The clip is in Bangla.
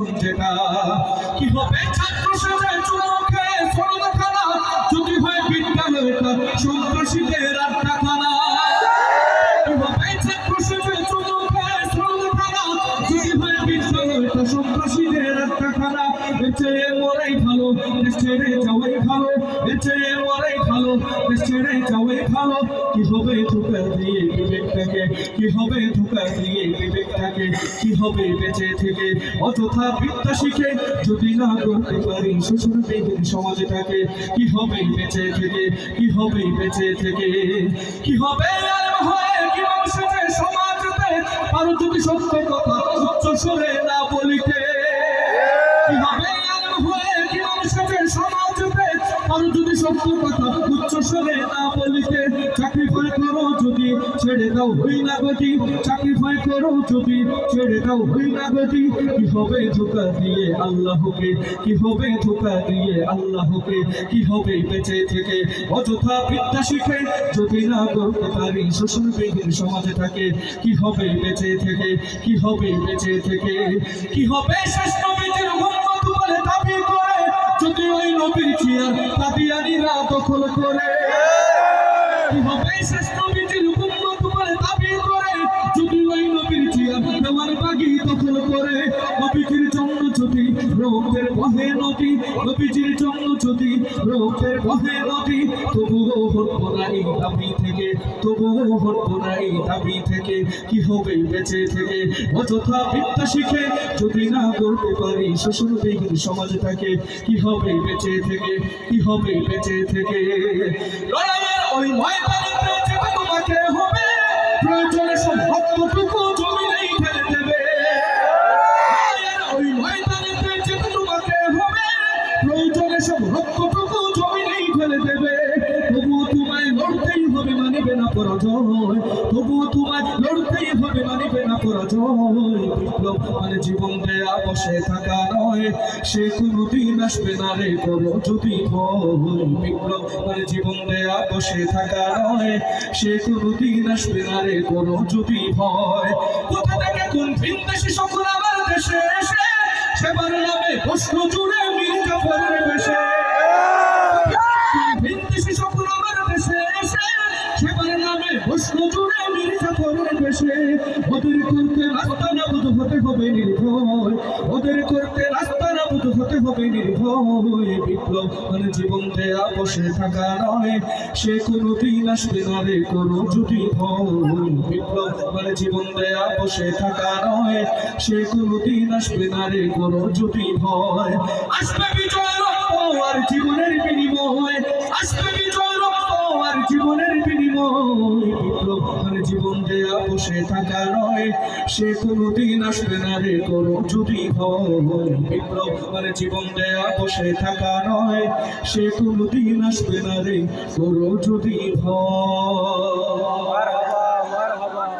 কি হবে? ছাত্র সেজে চুমুখে কি হবে? ছাত্র সেজে চুমুখে সরলখানা যদি হয় বিদ্যালয়টা সন্ত্রাসীদের আড্ডাখানা চেয়ে মরাই ভালো ছেড়ে যাওয়াই ভালো। চেয়ে মরাই ভালো ছেড়ে যাওয়াই ভালো। কি হবে? কি হবে ধোকা দিয়ে বিবেকটাকে কি হবে বেঁচে থেকে? অযথা বিদ্যা শিখে যদি না করতে পারি শ্বশুর বেগুন সমাজটাকে। কি হবে বেঁচে থেকে? কি হবে বেঁচে থেকে? কি হবে মানুষের সমাজতে? আরও যদি সত্য কথা উচ্চ সুরে না বলিতে। কি উচ্চ স্বরে না বলিতে। ছেড়ে দাও হই না গতি চাকরি ভয় করো যদি ছেড়ে দাও হই না গতি কি হবে ধোকা দিয়ে আল্লাহকে, কি হবে ধোকা দিয়ে আল্লাহকে, কি হবে বেঁচে থেকে? অযথা বিদ্যা শিখে যদি না করতে পারি শ্বশুর বেগের সমাজে থাকে, কি হবে বেঁচে থেকে? কি হবে বেঁচে থেকে? কি হবে শেষ নবীজির উম্মত বলে দাবি করে? যদি ওই নবীর চেয়ার কাদিয়ানিরা দখল করে জন্য যদি রোগের বহে নদী, নবীজির জন্য রোগের বহে নদী, তবুও হটবো না এই দাবি থেকে, তবুও হটবো না দাবি থেকে, কি হবে বেঁচে থেকে? অযথা বিদ্যা শিখে যদি না করতে পারি, শ্বশুর বেগিন সমাজটাকে কি হবে বেঁচে থেকে? কি হবে বেঁচে থেকে? ওই ময়দানেতে যেতে তোমাকে হবে, প্রয়োজনে সব পরাজয়, তবুও তোমায় লড়তেই হবে, মানিবে না পরাজয়। বিপ্লব মানে জীবন দেয়া বসে থাকা নয়, সে কোনোদিন আসবে না রে করো যদি বিপ্লব মানে জীবন দেয়া বসে থাকা নয়, সে কোনোদিন আসবে না রে করো যদি ভয়। কোথা থেকে কোন ভিনদেশি সকল আমার দেশে এসে সেবার নামে প্রশ্ন জুড়ে মির্জা ফরের বেশে। ভিনদেশি সকল আমার বেশে ওদের করতে রাস্তা নাবুদ হতে হবে নির্ভয়। ওদের করতে রাস্তা নাবুদ হতে হবে নির্ভয়। বিপ্লব মানে জীবন দেয়া বসে থাকা নয়। সে কোনোদিন আসবে না রে করো যদি বিপ্লব মানে জীবন দেয়া বসে থাকা নয়। সে কোনোদিন আসবে না রে করো যদি ভয়। আসবে বিজয় আর জীবনের বিনিময়। আসবে বিজয় জীবন দেয়া বসে থাকা নয়, সে কোনোদিন আসবে না রে করো যদি জীবন দেয়া বসে থাকা নয়, সে কোনোদিন আসবে না রে করো যদি ভয়।